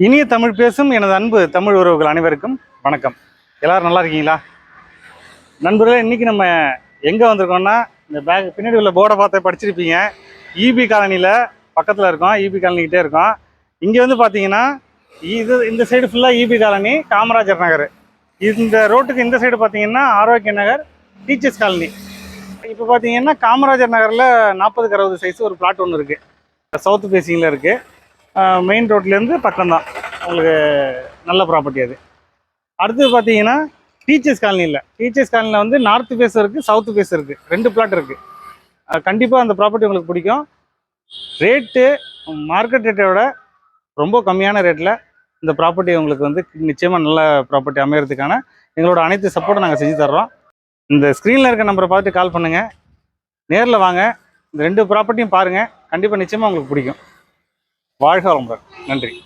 இனிய தமிழ் பேசும் எனது அன்பு தமிழ் உறவுகள் அனைவருக்கும் வணக்கம். எல்லாரும் நல்லா இருக்கீங்களா? நண்பர்களே இன்னைக்கு நம்ம எங்கே வந்திருக்கோம்னா இந்த பேக் பின்னாடி உள்ள போர்டை பார்த்து படிச்சிருப்பீங்க. இபி காலனியில் பக்கத்தில் இருக்கோம். இபி காலனிக்கிட்டே இருக்கோம். இங்கே வந்து பார்த்தீங்கன்னா இது இந்த சைடு ஃபுல்லாக இபி காலனி காமராஜர் நகர். இந்த ரோட்டுக்கு இந்த சைடு பார்த்தீங்கன்னா ஆரோக்கிய நகர் டீச்சர்ஸ் காலனி. இப்போ பார்த்தீங்கன்னா காமராஜர் நகரில் நாற்பதுக்கு அறுபது சைஸ் ஒரு பிளாட் ஒன்று இருக்குது சவுத் ஃபேஸிங்கில் இருக்குது மெயின் ரோட்லேருந்து பக்கம்தான். உங்களுக்கு நல்ல ப்ராப்பர்ட்டி அது. அடுத்து பார்த்தீங்கன்னா டீச்சர்ஸ் காலனியில் டீச்சர்ஸ் காலனியில் வந்து நார்த் ஃபேஸ் இருக்குது சவுத் ஃபேஸ் இருக்குது ரெண்டு பிளாட் இருக்குது கண்டிப்பாக அந்த ப்ராப்பர்ட்டி உங்களுக்கு பிடிக்கும். ரேட்டு மார்க்கெட் ரேட்டை விட ரொம்ப கம்மியான ரேட்டில் இந்த ப்ராப்பர்ட்டி உங்களுக்கு வந்து நிச்சயமாக நல்ல ப்ராப்பர்ட்டி அமையறதுக்கான எங்களோட அனைத்து சப்போர்ட்டும் நாங்கள் செஞ்சு தர்றோம். இந்த ஸ்க்ரீனில் இருக்க நம்பரை பார்த்துட்டு கால் பண்ணுங்கள் நேரில் வாங்க. இந்த ரெண்டு ப்ராப்பர்ட்டியும் பாருங்கள் கண்டிப்பாக நிச்சயமாக உங்களுக்கு பிடிக்கும். வாழ்க வளமுடன். நன்றி.